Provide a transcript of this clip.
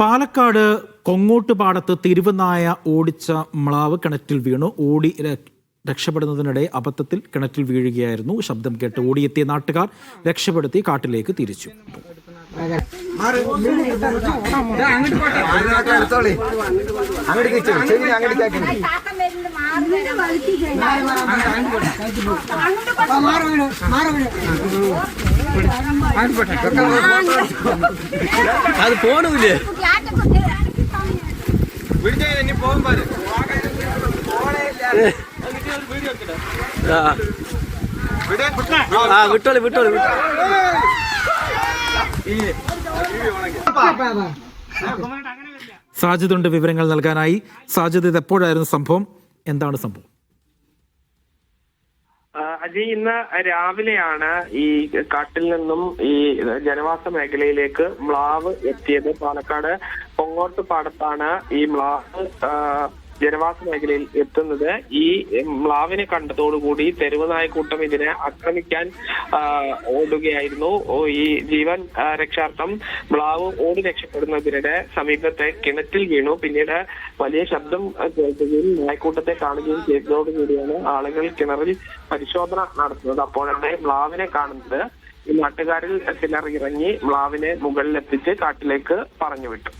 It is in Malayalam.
പാലക്കാട് കൊങ്ങോട്ടുപാടത്ത് തിരുവനായ ഓടിച്ച മ്ലാവ് കിണറ്റിൽ വീണു. ഓടി രക്ഷപ്പെടുന്നതിനിടെ അബദ്ധത്തിൽ കിണറ്റിൽ വീഴുകയായിരുന്നു. ശബ്ദം കേട്ട് ഓടിയെത്തിയ നാട്ടുകാർ രക്ഷപ്പെടുത്തി കാട്ടിലേക്ക് തിരിച്ചു. അത് പോണില്ലേ ആ വിട്ടോളി വിട്ടോളി സാജിദ് ഉണ്ട് വിവരങ്ങൾ നൽകാനായി. സാജിദ് ഇത് എപ്പോഴായിരുന്നു സംഭവം? എന്താണ് സംഭവം? അജയ് ഇന്ന് രാവിലെയാണ് ഈ കാട്ടിൽ നിന്നും ഈ ജനവാസ മേഖലയിലേക്ക് മ്ലാവ് എത്തിയത്. പാലക്കാട് പൊങ്ങോട്ട് പാടത്താണ് ഈ മ്ലാവ് ജനവാസ മേഖലയിൽ എത്തുന്നത് ഈ മ്ലാവിനെ കണ്ടതോടുകൂടി തെരുവ് നായക്കൂട്ടം ഇതിനെ ആക്രമിക്കാൻ ഓടുകയായിരുന്നു. ഈ ജീവൻ രക്ഷാർത്ഥം മ്ലാവ് ഓടി രക്ഷപ്പെടുന്നതിനിടെ സമീപത്തെ കിണറ്റിൽ വീണു. പിന്നീട് വലിയ ശബ്ദം കേൾക്കുകയും നായ്ക്കൂട്ടത്തെ കാണുകയും ചെയ്തതോടുകൂടിയാണ് ആളുകൾ കിണറിൽ പരിശോധന നടത്തുന്നത്. അപ്പോഴാണ് മ്ലാവിനെ കാണുന്നത് ഈ നാട്ടുകാരിൽ ചിലർ ഇറങ്ങി മ്ലാവിനെ മുകളിലെത്തിച്ച് കാട്ടിലേക്ക് പറഞ്ഞു വിട്ടു.